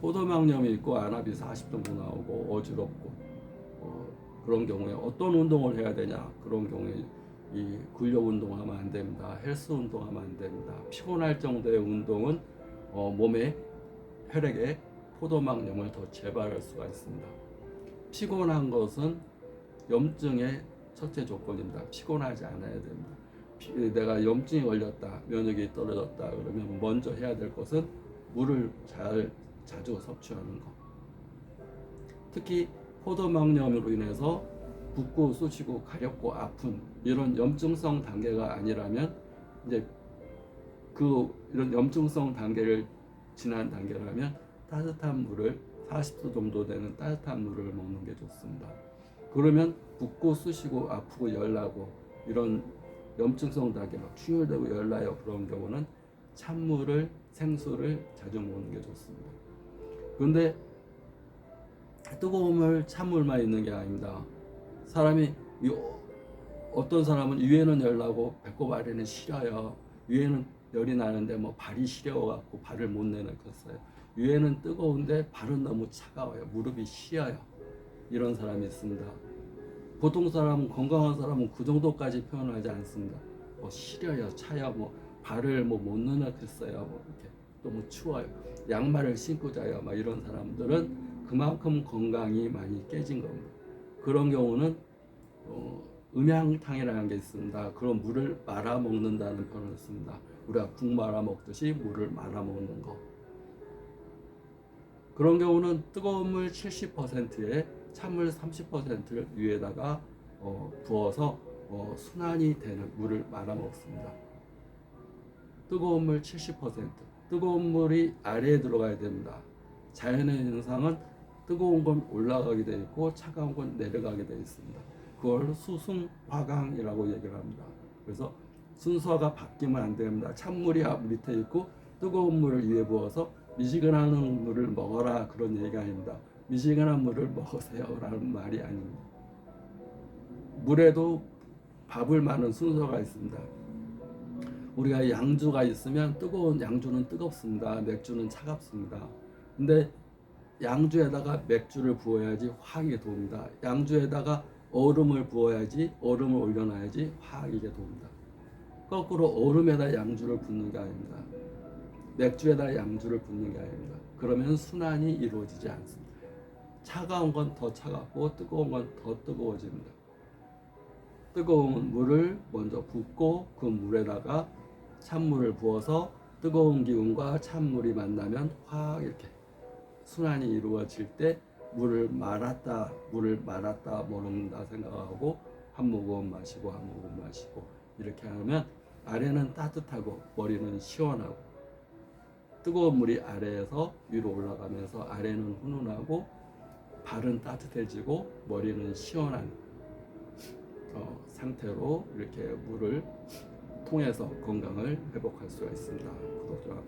포도막염이 있고 안압이 40 정도 나오고 어지럽고 어, 그런 경우에 어떤 운동을 해야 되냐 그런 경우에 이 근력 운동하면 안 됩니다. 헬스 운동하면 안 됩니다. 피곤할 정도의 운동은 어, 몸에 혈액에 포도막염을 더 재발할 수가 있습니다. 피곤한 것은 염증의 첫째 조건입니다. 피곤하지 않아야 됩니다. 피- 내가 염증이 걸렸다, 면역이 떨어졌다 그러면 먼저 해야 될 것은 물을 잘 자주 섭취하는 것. 특히 포도막염으로 인해서 붓고 쑤시고 가렵고 아픈 이런 염증성 단계가 아니라면 이제 그 이런 염증성 단계를 지난 단계라면 따뜻한 물을 40도 정도 되는 따뜻한 물을 먹는 게 좋습니다. 그러면 붓고 쑤시고 아프고 열나고 이런 염증성 단계 막 충혈되고 열나요 그런 경우는 찬물을 생수를 자주 먹는 게 좋습니다. 그런데 물 찬물만 있는 게 아닙니다. 사람이 이 어떤 사람은 위에는 열나고 배꼽 아래는 시려요. 위에는 열이 나는데 뭐 발이 시려워갖고 발을 못 내놓겠어요. 위에는 뜨거운데 발은 너무 차가워요. 무릎이 시려요. 이런 사람이 있습니다. 보통 사람은 건강한 사람은 그 정도까지 표현하지 않습니다. 뭐 시려요, 차요, 뭐 발을 뭐못 넣겠어요. 뭐 이렇게 너무 추워요. 양말을 신고 자요. 막 이런 사람들은 그만큼 건강이 많이 깨진 겁니다. 그런 경우는 어, 음양탕이라는 게 있습니다. 그런 물을 말아 먹는다는 표현을 씁니다. 우리가 국 말아 먹듯이 물을 말아 먹는 거. 그런 경우는 뜨거운 물 70%에 찬물 30%를 위에다가 어, 부어서 어, 순환이 되는 물을 말아 먹습니다. 뜨거운 물 70%, 뜨거운 물이 아래에 들어가야 됩니다. 자연의 현상은 뜨거운 건 올라가게 돼 있고 차가운 건 내려가게 돼 있습니다. 그걸 수승화강이라고 얘기를 합니다. 그래서 순서가 바뀌면 안 됩니다. 찬물이 앞 밑에 있고 뜨거운 물을 위에 부어서 미지근한 물을 먹어라 그런 얘기가 아닙니다. 미지근한 물을 먹으세요라는 말이 아닙니다. 물에도 밥을 마는 순서가 있습니다. 우리가 양주가 있으면 뜨거운 양주는 뜨겁습니다. 맥주는 차갑습니다. 근데 양주에다가 맥주를 부어야지 화학이 돕니다. 양주에다가 얼음을 부어야지 얼음을 올려놔야지 화학이 돕니다. 거꾸로 얼음에다 양주를 붓는 게 아닙니다. 맥주에다 양주를 붓는 게 아닙니다. 그러면 순환이 이루어지지 않습니다. 차가운 건 더 차갑고 뜨거운 건 더 뜨거워집니다. 뜨거운 물을 먼저 붓고 그 물에다가 찬물을 부어서 뜨거운 기운과 찬물이 만나면 확 이렇게 순환이 이루어질 때 물을 말았다 물을 말았다 모른다 생각하고 한 모금 마시고 한 모금 마시고 이렇게 하면 아래는 따뜻하고 머리는 시원하고 뜨거운 물이 아래에서 위로 올라가면서 아래는 훈훈하고 발은 따뜻해지고 머리는 시원한 어, 상태로 이렇게 물을 통해서 건강을 회복할 수가 있습니다. 구독, 좋아요.